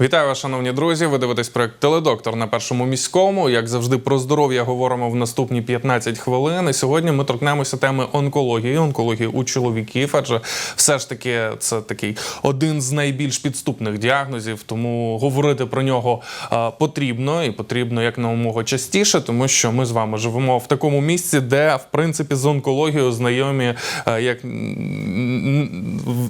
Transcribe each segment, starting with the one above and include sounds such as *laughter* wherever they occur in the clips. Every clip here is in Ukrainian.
Вітаю вас, шановні друзі. Ви дивитесь проект Теледоктор на першому міському. Як завжди, про здоров'я говоримо в наступні 15 хвилин. І сьогодні ми торкнемося теми онкології, онкології у чоловіків, адже все ж таки це такий один з найбільш підступних діагнозів. Тому говорити про нього потрібно і потрібно як намога частіше, тому що ми з вами живемо в такому місці, де в принципі з онкологією знайомі як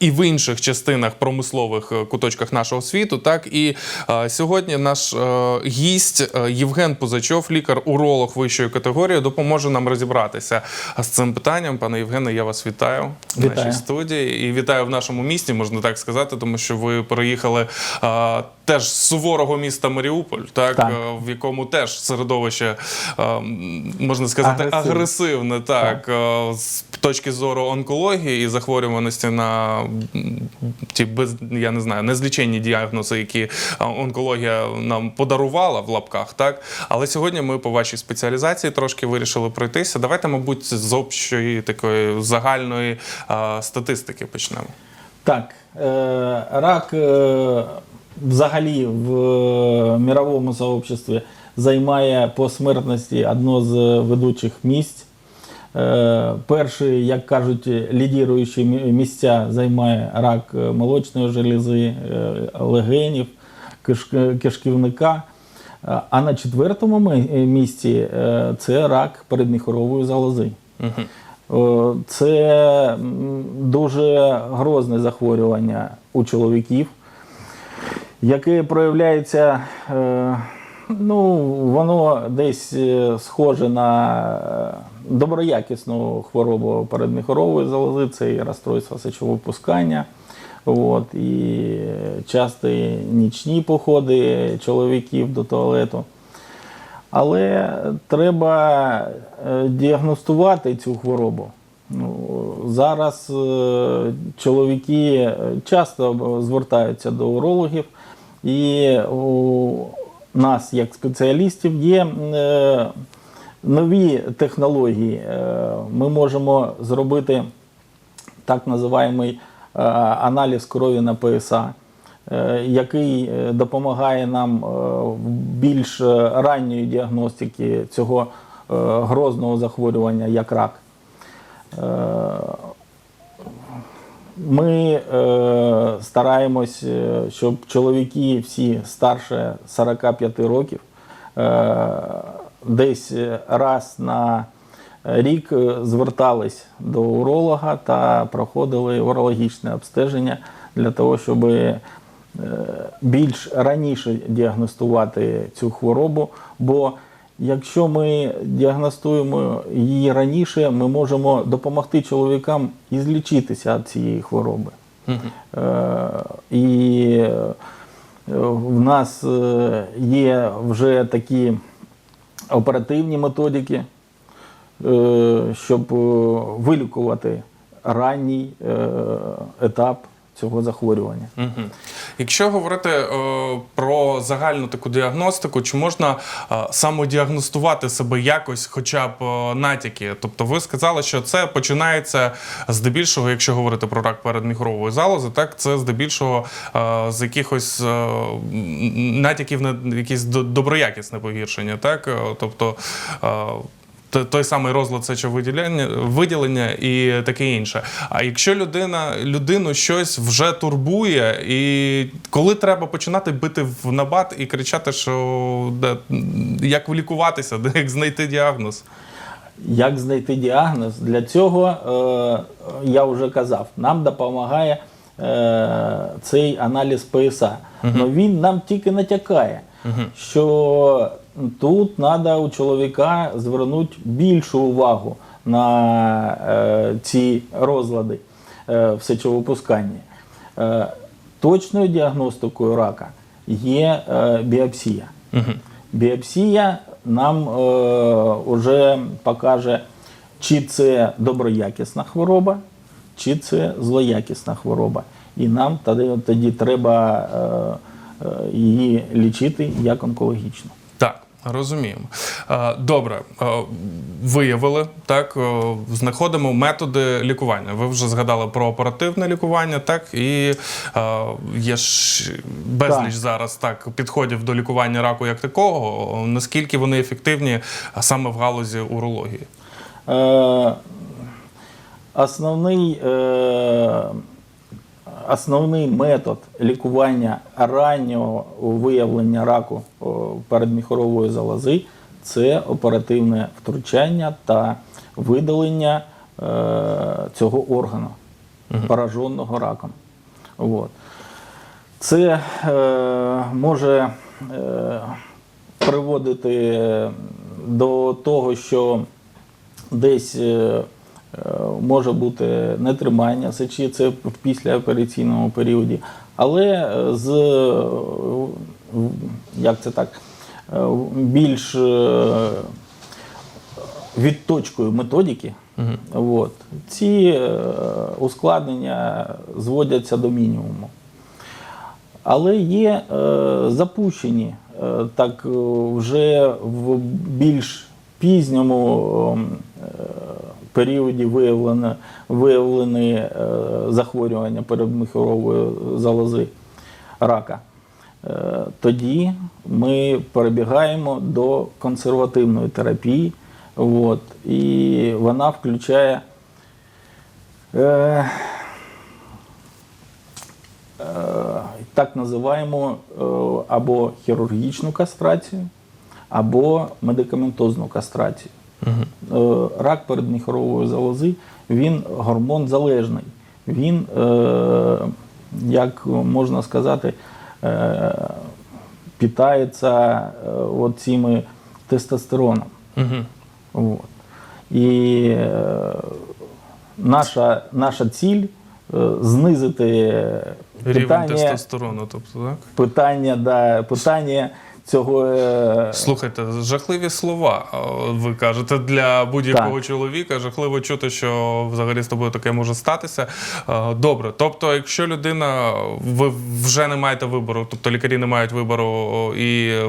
і в інших частинах промислових е, куточках нашого світу. Так і е, сьогодні наш е, гість е, Євген Пузачов, лікар-уролог вищої категорії, допоможе нам розібратися з цим питанням. Пане Євгене, я вас вітаю, в нашій студії і вітаю в нашому місті, можна так сказати, тому що ви переїхали е, теж суворого міста Маріуполь, так, Так. е, в якому теж середовище е, можна сказати Агресивне. агресивне, так, е, з точки зору онкології і захворюваності на ті без я не знаю, незліченні діагнози, які онкологія нам подарувала в лапках, так. Але сьогодні ми по вашій спеціалізації трошки вирішили пройтися. Давайте, мабуть, з общої такої загальної статистики почнемо. Так, рак взагалі в е, мировому сообществі займає по смертності одно з ведучих місць. Е, перші, як кажуть, лідіруючі місця займає рак е, молочної желези, легенів, кишківника. А на четвертому місці це рак передміхорової залози. О, Це дуже грозне захворювання у чоловіків, яке проявляється, е, ну, воно десь е, схоже на е, доброякісну хворобу передміхорової залози, це і розстройство сечовипускання. От, і часті нічні походи чоловіків до туалету. Але треба діагностувати цю хворобу. Ну, зараз чоловіки часто звертаються до урологів, і у нас, як спеціалістів, є е, нові технології. Е, Ми можемо зробити так називаємий е, аналіз крові на ПСА, який допомагає нам в більш ранньої діагностики цього грозного захворювання, як рак. Е, Ми е, стараємось, е, щоб чоловіки всі старше 45 років е, десь раз на рік е, звертались до уролога та проходили урологічне обстеження для того, щоб е, більш раніше діагностувати цю хворобу. Бо якщо ми діагностуємо її раніше, ми можемо допомогти чоловікам і злічитися від цієї хвороби. Е, І е, в нас е, є вже такі оперативні методики, е, щоб вилікувати ранній е, етап цього захворювання. Мгм. Якщо говорити е, про загальну таку діагностику, чи можна е, самодіагностувати себе якось, хоча б е, натяки? Тобто, ви сказали, що це починається здебільшого, якщо говорити про рак передміхорової залози, так це здебільшого е, з якихось е, натяків на якесь до- доброякісне погіршення, так? Е, Тобто. е, той самий розлад сечовиділення виділення і таке інше. А якщо людина людину щось вже турбує, і коли треба починати бити в набат і кричати, що де, як лікуватися, де як знайти діагноз? Як знайти діагноз? Для цього, е, я вже казав, нам допомагає е, цей аналіз ПСА. Але він нам тільки натякає, що тут треба у чоловіка звернути більшу увагу на е, ці розлади е, в сечовипусканні. Е, точною діагностикою рака є е, біопсія. Біопсія нам е, вже покаже, чи це доброякісна хвороба, чи це злоякісна хвороба. І нам тоді, тоді треба е, е, її лічити як онкологічну. Так. Розуміємо. Е, Добре, Е, виявили так, е, знаходимо методи лікування. Ви вже згадали про оперативне лікування, так і е, є ж безліч Так. зараз так підходів до лікування раку як такого. Наскільки вони ефективні саме в галузі урології? Е, основний, е, основний метод лікування раннього виявлення раку передміхорової залози це оперативне втручання та видалення е, цього органу, пораженого раком. От. Це е, може е, приводити до того, що десь може бути нетримання сечі, це в післяопераційному періоді. Але е, з е, як це так, е, більш е, відточкою методики, от, ці е, ускладнення зводяться до мінімуму. Але є е, запущені е, так е, вже в більш пізньому е, періоді виявлено, виявлені е, захворювання передміхорової залози рака. Е, тоді ми перебігаємо до консервативної терапії. От, і вона включає е, е, так називаємо е, або хірургічну кастрацію, або медикаментозну кастрацію. Е, Рак передміхорової залози він гормон залежний. Він, е, як можна сказати, е, питається цими тестостероном. Угу. Вот. І наша, наша ціль знизити Рівень питання, тестостерону, тобто, так? питання, да, питання цього. е, Слухайте, жахливі слова. е, Ви кажете для будь-якого чоловіка. Жахливо чути, що взагалі з тобою таке може статися. Е, Добре, тобто, якщо людина, ви вже не маєте вибору, тобто лікарі не мають вибору і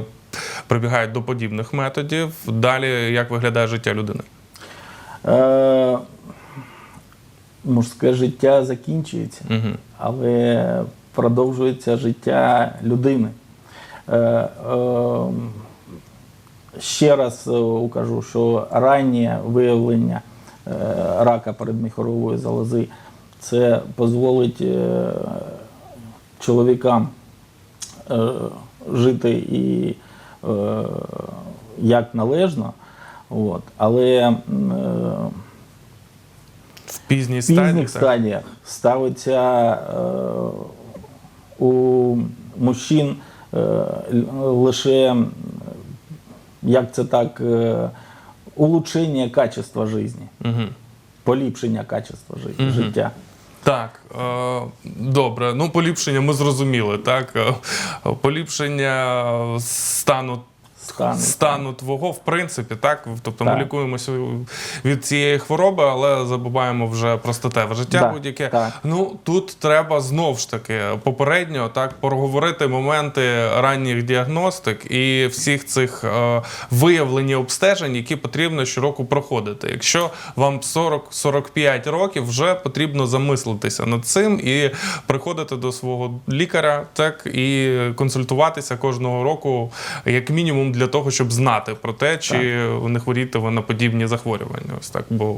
прибігають до подібних методів. Далі як виглядає життя людини? Е, мужське життя закінчується, Угу. але продовжується життя людини. Е, е, ще раз е, укажу, що раннє виявлення рака передміхорової залози це дозволить чоловікам жити і як належно. От. Але В пізніх так? стадіях ставиться у мужчин лише, як це так, е, улучшення качества життя, угу. поліпшення качества жи- Угу. життя. Так, е, добре. Ну, поліпшення ми зрозуміли, так? Е, Поліпшення стану. Стану, Стану твого, в принципі, так. Тобто ми лікуємося від цієї хвороби, але забуваємо вже про статеве життя будь-яке. так. Ну тут треба знов ж таки попередньо так проговорити моменти ранніх діагностик і всіх цих е, виявлень обстежень, які потрібно щороку проходити. Якщо вам 40-45 років, вже потрібно замислитися над цим і приходити до свого лікаря, так і консультуватися кожного року, як мінімум, для того, щоб знати про те, чи не хворієте ви на подібні захворювання. Ось так, бо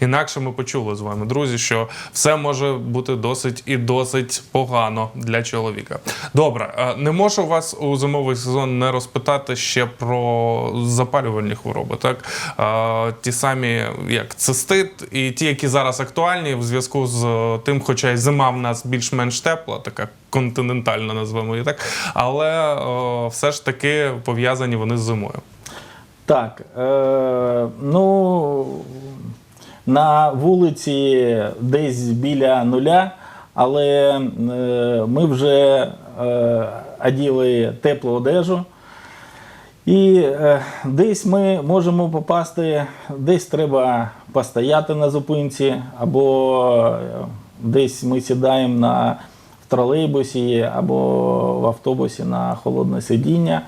інакше ми почули з вами, друзі, що все може бути досить і досить погано для чоловіка. Добре, е, не можу вас у зимовий сезон не розпитати ще про запалювальні хвороби. Так Е, ті самі, як цистит, і ті, які зараз актуальні в зв'язку з е, тим, хоча й зима в нас більш-менш тепла, така континентальна, назвемо її так, але все ж таки пов'язані вони з зимою. Так, е, ну на вулиці десь біля нуля, але е, ми вже е, оділи теплу одежу. І е, десь ми можемо попасти, десь треба постояти на зупинці, або е, десь ми сідаємо на в тролейбусі або в автобусі на холодне сидіння.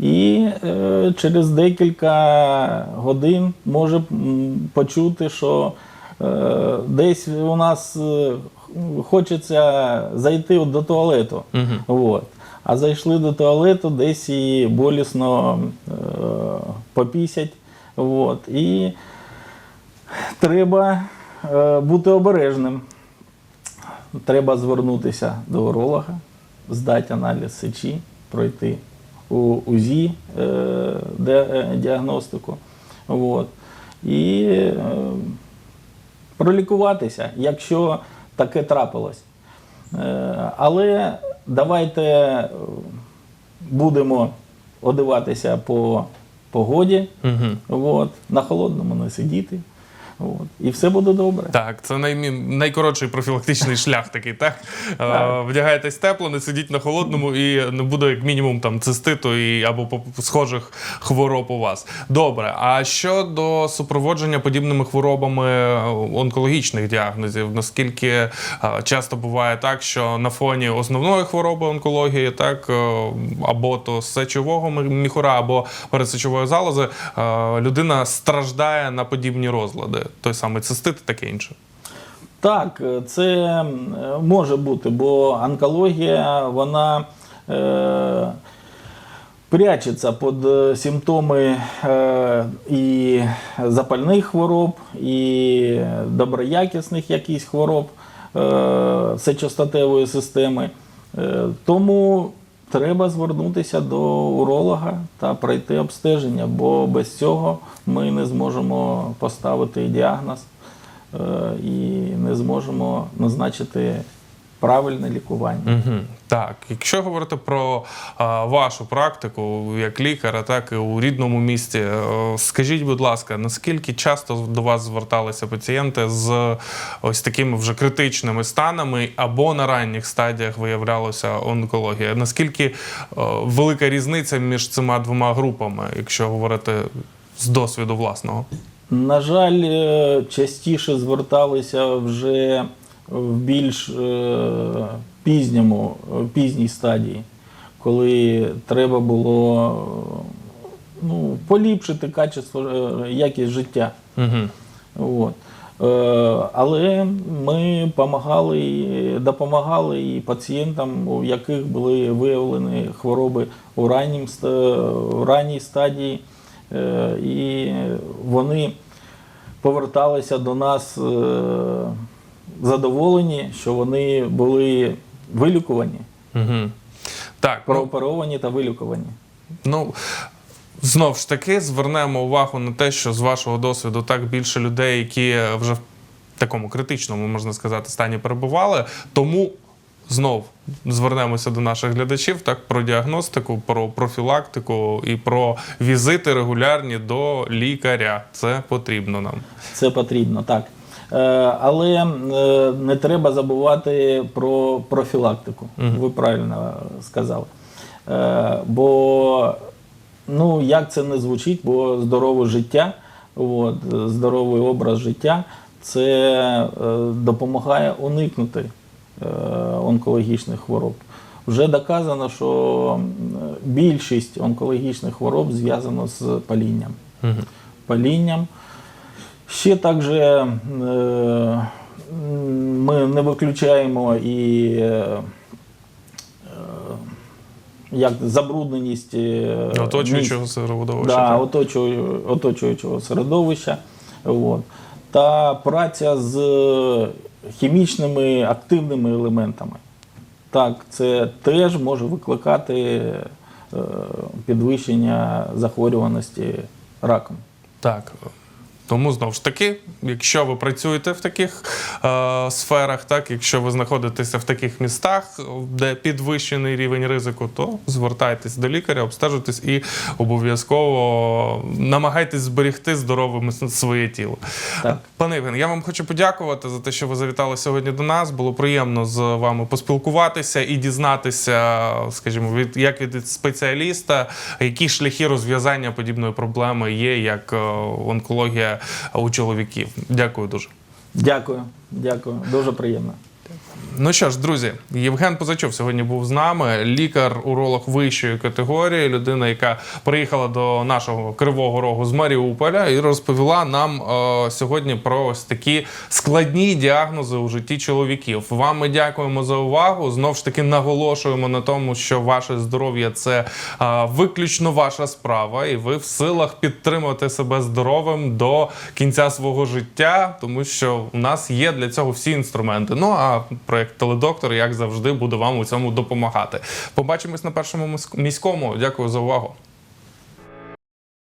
І е, через декілька годин може почути, що е, десь у нас е, хочеться зайти до туалету. От. А зайшли до туалету, десь і болісно е, попісять. От. І треба е, бути обережним. Треба звернутися до уролога, здати аналіз сечі, пройти у УЗІ е, е, діагностику. От. І е, пролікуватися, якщо таке трапилось. Але давайте будемо одиватися по погоді, от, на холодному не сидіти. От, і все буде добре. Так, це наймі... найкоротший профілактичний *laughs* шлях такий, так? Е, Вдягаєтесь тепло, не сидіть на холодному і не буде як мінімум там циститу і або схожих хвороб у вас. Добре. А щодо супроводження подібними хворобами е, онкологічних діагнозів, наскільки е, часто буває так, що на фоні основної хвороби онкології, так е, або то сечового міхура, або передсечової залози, людина страждає на подібні розлади, той самий цистит і таке інше. Так, е, це е, може бути, бо онкологія, вона е, прячеться під е, симптоми е, і запальних хвороб, і доброякісних якісь хвороб сечостатевої системи. Тому треба звернутися до уролога та пройти обстеження, бо без цього ми не зможемо поставити діагноз е, і не зможемо назначити правильне лікування. Угу. Так, якщо говорити про а, вашу практику як лікаря, так і у рідному місті, е, скажіть, будь ласка, наскільки часто до вас зверталися пацієнти з ось такими вже критичними станами, або на ранніх стадіях виявлялася онкологія? Наскільки е, велика різниця між цими двома групами, якщо говорити з досвіду власного? На жаль, е, частіше зверталися вже в більш е, пізньому, е, пізній стадії, коли треба було е, ну, поліпшити качество, якість життя. Угу. От. Але ми допомагали, допомагали і пацієнтам, у яких були виявлені хвороби у, раннім, у ранній стадії, і вони поверталися до нас задоволені, що вони були вилікувані, Угу. Так, ну, прооперовані та вилікувані. Ну знов ж таки звернемо увагу на те, що з вашого досвіду так більше людей, які вже в такому критичному, можна сказати, стані перебували. Тому знов звернемося до наших глядачів так про діагностику, про профілактику і про візити регулярні до лікаря. Це потрібно нам. Це потрібно, так. Е, Але е, не треба забувати про профілактику. Ви правильно сказали. Е, Бо, ну, як це не звучить, бо здорове життя, от, здоровий образ життя це допомагає уникнути онкологічних хвороб. Вже доказано, що більшість онкологічних хвороб зв'язано з палінням. Палінням. Ще також е, ми не виключаємо і е, е, як забрудненість Оточуючого середовища. Да, оточую- оточуючого середовища. От. Та праця з хімічними активними елементами. Так, це теж може викликати підвищення захворюваності раком. Так. Тому знову ж таки, якщо ви працюєте в таких е, сферах, так якщо ви знаходитеся в таких містах, де підвищений рівень ризику, то звертайтесь до лікаря, обстежуйтесь і обов'язково намагайтесь зберегти здоровим своє тіло. Так. Пане Євген, я вам хочу подякувати за те, що ви завітали сьогодні до нас. Було приємно з вами поспілкуватися і дізнатися, скажімо, від як від спеціаліста, які шляхи розв'язання подібної проблеми є, як е, онкологія у чоловіків. Дякую дуже. Дякую, дякую, дуже приємно. Ну що ж, друзі, Євген Позачов сьогодні був з нами, лікар-уролог вищої категорії, людина, яка приїхала до нашого кривого рогу з Маріуполя і розповіла нам е, сьогодні про ось такі складні діагнози у житті чоловіків. Вам ми дякуємо за увагу. Знов ж таки наголошуємо на тому, що ваше здоров'я це е, виключно ваша справа, і ви в силах підтримати себе здоровим до кінця свого життя, тому що у нас є для цього всі інструменти. Ну а проект Теледоктор, як завжди, буду вам у цьому допомагати. Побачимось на першому міському. Дякую за увагу.